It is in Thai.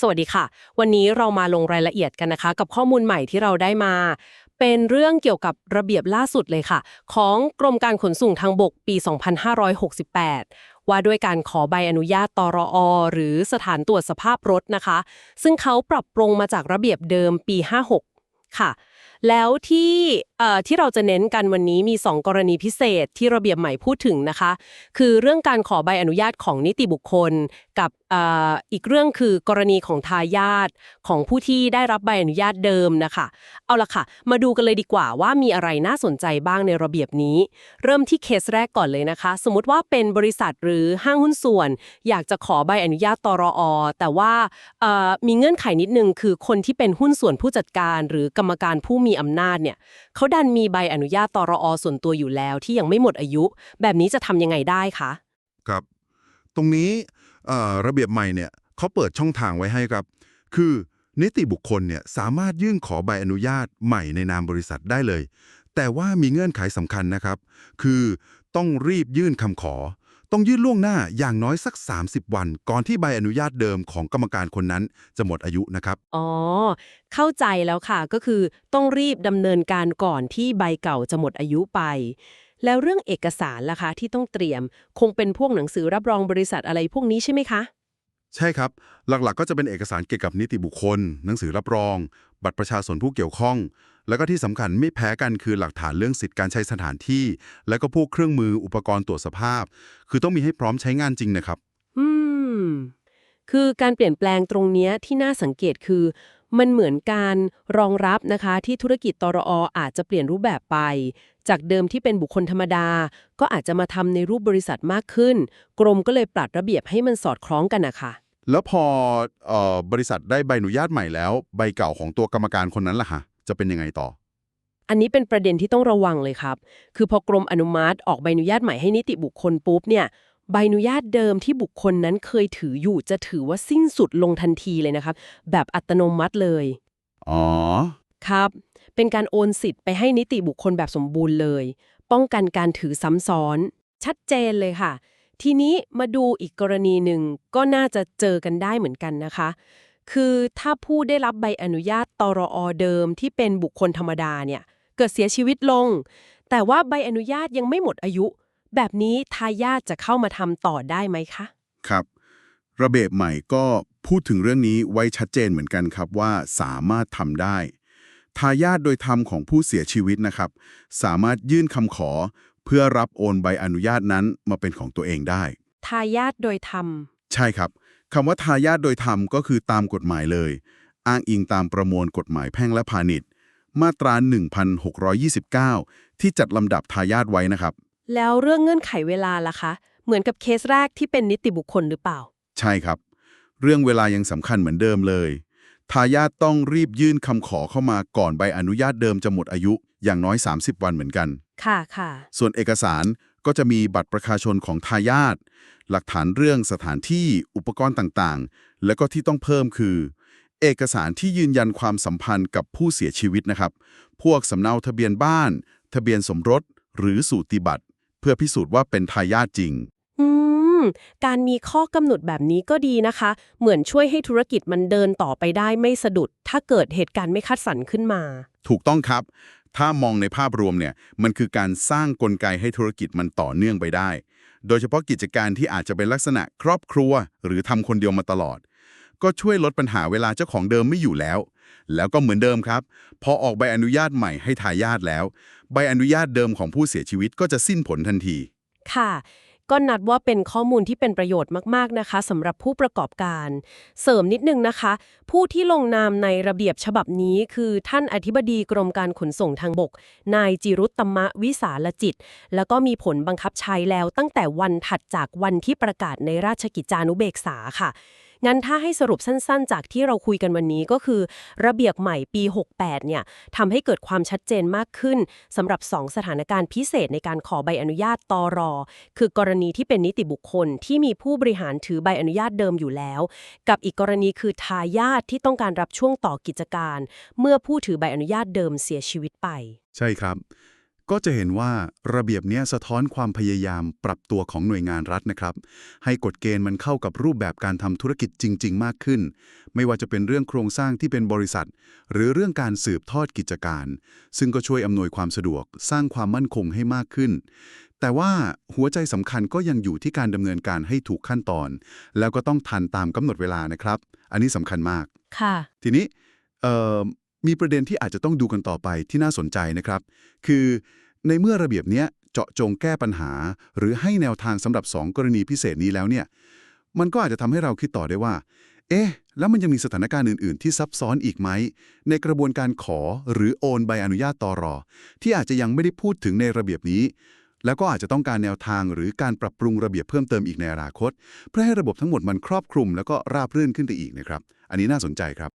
สวัสดีค่ะ วันนี้เรามาลงรายละเอียดกันนะคะ กับข้อมูลใหม่ที่เราได้มา เป็นเรื่องเกี่ยวกับระเบียบล่าสุดเลยค่ะ ของกรมการขนส่งทางบกปี 2568 ว่าด้วยการขอใบอนุญาตตรอ หรือสถานตรวจสภาพรถนะคะ ซึ่งเขาปรับปรุงมาจากระเบียบเดิมปี 56 ค่ะ แล้วที่ที่เราจะเน้นกันวันนี้มี 2 กรณีพิเศษที่ระเบียบใหม่พูดถึงนะคะ คือเรื่องการขอใบอนุญาตของนิติบุคคล กับออีกเรื่องคือกรณีของทายาทของผู้ที่ได้รับใบอนุญาตเดิมนะคะ เอาละค่ะ มาดูกันเลยดีกว่าว่ามีอะไรน่าสนใจบ้างในระเบียบนี้ เริ่มที่เคสแรกก่อนเลยนะคะ สมมติว่าเป็นบริษัทหรือห้างหุ้นส่วน อยากจะขอใบอนุญาตตรออแต่ว่ามีเงื่อนไขนิดนึงคือคนที่เป็นหุ้นส่วนผู้จัดการ หรือกรรมการผู้มีอำนาจเนี่ยเขาดันมีใบอนุญาตตรอส่วนตัวอยู่แล้วที่ยังไม่หมดอายุ แบบนี้จะทำยังไงได้คะครับ ตรงนี้เอ่อระเบียบใหม่เนี่ยเขาเปิดช่องทางไว้ให้ครับ คือนิติบุคคลเนี่ยสามารถยื่นขอใบอนุญาตใหม่ในนามบริษัทได้เลย แต่ว่ามีเงื่อนไขสำคัญนะครับ คือต้องรีบยื่นคำขอ ต้องยื่นล่วงหน้าอย่างน้อยสัก 30 วัน ก่อนที่ใบอนุญาตเดิมของกรรมการคนนั้นจะหมดอายุนะครับ อ๋อ เข้าใจแล้วค่ะ ก็คือต้องรีบดำเนินการก่อนที่ใบเก่าจะหมดอายุไป แล้วเรื่องเอกสารล่ะคะที่ต้องเตรียม คงเป็นพวกหนังสือรับรองบริษัทอะไรพวกนี้ใช่ไหมคะ ใช่ครับ หลักๆ ก็จะเป็นเอกสารเกี่ยวกับนิติบุคคล หนังสือรับรอง บัตรประชาชนผู้เกี่ยวข้อง แล้วก็ที่สำคัญไม่แพ้กันคือหลักฐานเรื่องสิทธิการใช้สถานที่ แล้วก็พวกเครื่องมืออุปกรณ์ตรวจสภาพ คือต้องมีให้พร้อมใช้งานจริงนะครับ อืม คือการเปลี่ยนแปลงตรงเนี้ยที่น่าสังเกตคือ มันเหมือนการรองรับนะคะที่ธุรกิจตรออาจจะเปลี่ยนรูปแบบไป จากเดิมที่เป็นบุคคลธรรมดา ก็อาจจะมาทำในรูปบริษัทมากขึ้น กรมก็เลยปรับระเบียบให้มันสอดคล้องกันนะคะแล้วพอเอ่อบริษัทได้ใบอนุญาตใหม่แล้ว ใบเก่าของตัวกรรมการคนนั้นล่ะฮะ จะเป็นยังไงต่อ อันนี้เป็นประเด็นที่ต้องระวังเลยครับ คือพอกรมอนุมัติออกใบอนุญาตใหม่ให้นิติบุคคลปุ๊บเนี่ยใบอนุญาตเดิมที่บุคคลนั้นเคยถืออยู่จะถือว่าสิ้นสุดลงทันทีเลยนะครับ แบบอัตโนมัติเลย อ๋อ ครับ เป็นการโอนสิทธิ์ไปให้นิติบุคคลแบบสมบูรณ์เลย ป้องกันการถือซ้ำซ้อน ชัดเจนเลยค่ะ ทีนี้มาดูอีกกรณีหนึ่งก็น่าจะเจอกันได้เหมือนกันนะคะ คือถ้าผู้ได้รับใบอนุญาตตรอเดิมที่เป็นบุคคลธรรมดาเนี่ยเกิดเสียชีวิตลง แต่ว่าใบอนุญาตยังไม่หมดอายุ แบบนี้ทายาทจะเข้ามาทำต่อได้ไหมคะ ครับ ระเบียบใหม่ก็พูดถึงเรื่องนี้ไว้ชัดเจนเหมือนกันครับว่าสามารถทำได้ทายาทโดยธรรมของผู้เสียชีวิตนะครับ สามารถยื่นคำขอ เพื่อรับโอนใบอนุญาตนั้นมาเป็นของตัวเองได้ ทายาทโดยธรรม ใช่ครับ คำว่าทายาทโดยธรรมก็คือตามกฎหมายเลย อ้างอิงตามประมวลกฎหมายแพ่งและพาณิชย์ มาตรา 1629 ที่จัดลำดับทายาทไว้นะครับ แล้วเรื่องเงื่อนไขเวลาล่ะคะ เหมือนกับเคสแรกที่เป็นนิติบุคคลหรือเปล่า ใช่ครับ เรื่องเวลายังสำคัญเหมือนเดิมเลย ทายาทต้องรีบยื่นคำขอเข้ามาก่อนใบอนุญาตเดิมจะหมดอายุอย่างน้อย 30 วันเหมือนกัน ค่ะค่ะ ส่วนเอกสาร ก็จะมีบัตรประชาชนของทายาทหลักฐานเรื่องสถานที่อุปกรณ์ต่างๆ และก็ที่ต้องเพิ่มคือ เอกสารที่ยืนยันความสัมพันธ์กับผู้เสียชีวิตนะครับ พวกสำเนาทะเบียนบ้าน ทะเบียนสมรส หรือสูติบัตร เพื่อพิสูจน์ว่าเป็นทายาทจริง การมีข้อกำหนดแบบนี้ก็ดีนะคะ เหมือนช่วยให้ธุรกิจมันเดินต่อไปได้ไม่สะดุด ถ้าเกิดเหตุการณ์ไม่คาดฝันขึ้นมา ถูกต้องครับ ถ้ามองในภาพรวมเนี่ยมันคือการสร้างกลไกให้ธุรกิจมันต่อเนื่องไปได้ โดยเฉพาะกิจการที่อาจจะเป็นลักษณะครอบครัว หรือทำคนเดียวมาตลอด ก็ช่วยลดปัญหาเวลาเจ้าของเดิมไม่อยู่แล้ว แล้วก็เหมือนเดิมครับ พอออกใบอนุญาตใหม่ให้ทายาทแล้ว ใบอนุญาตเดิมของผู้เสียชีวิตก็จะสิ้นผลทันทีค่ะ ก็นัดว่าเป็นข้อมูลที่เป็นประโยชน์มาก ๆ นะคะสำหรับผู้ประกอบการ เสริมนิดนึงนะคะ ผู้ที่ลงนามในระเบียบฉบับนี้ คือท่านอธิบดีกรมการขนส่งทางบก นายจิรุตตมะวิสาลจิต แล้วก็มีผลบังคับใช้แล้วตั้งแต่วันถัดจากวันที่ประกาศในราชกิจจานุเบกษาค่ะงั้นถ้าให้สรุปสั้นๆ จากที่เราคุยกันวันนี้ก็คือ ระเบียบใหม่ปี 68 เนี่ยทำให้เกิดความชัดเจนมากขึ้นสำหรับ 2 สถานการณ์พิเศษในการขอใบอนุญาตตรอ คือกรณีที่เป็นนิติบุคคลที่มีผู้บริหารถือใบอนุญาตเดิมอยู่แล้ว กับอีกกรณีคือทายาทที่ต้องการรับช่วงต่อกิจการ เมื่อผู้ถือใบอนุญาตเดิมเสียชีวิตไป ใช่ครับ ก็จะเห็นว่าระเบียบเนี้ยสะท้อนความพยายามปรับตัวของหน่วยงานรัฐนะครับ ให้กฎเกณฑ์มันเข้ากับรูปแบบการทำธุรกิจจริง ๆ มากขึ้น ไม่ว่าจะเป็นเรื่องโครงสร้างที่เป็นบริษัท หรือเรื่องการสืบทอดกิจการ ซึ่งก็ช่วยอำนวยความสะดวก สร้างความมั่นคงให้มากขึ้น แต่ว่าหัวใจสำคัญก็ยังอยู่ที่การดำเนินการให้ถูกขั้นตอน แล้วก็ต้องทันตามกำหนดเวลานะครับ อันนี้สำคัญมาก ค่ะ ทีนี้เอ่อ มีประเด็นที่อาจจะต้องดูกันต่อไปที่น่าสนใจนะครับ คือในเมื่อระเบียบเนี้ยเจาะจงแก้ปัญหา หรือให้แนวทางสำหรับ 2 กรณีพิเศษนี้แล้วเนี่ยมันก็อาจจะทำให้เราคิดต่อได้ว่า เอ๊ะ แล้วมันยังมีสถานการณ์อื่น ๆ ที่ซับซ้อนอีกไหม ในกระบวนการขอหรือโอนใบอนุญาตตอรอ ที่อาจจะยังไม่ได้พูดถึงในระเบียบนี้ แล้วก็อาจจะต้องการแนวทางหรือการปรับปรุงระเบียบเพิ่มเติมอีกในอนาคต เพื่อให้ระบบทั้งหมดมันครอบคลุม แล้วก็ราบรื่นขึ้นไปอีกนะครับ อันนี้น่าสนใจครับ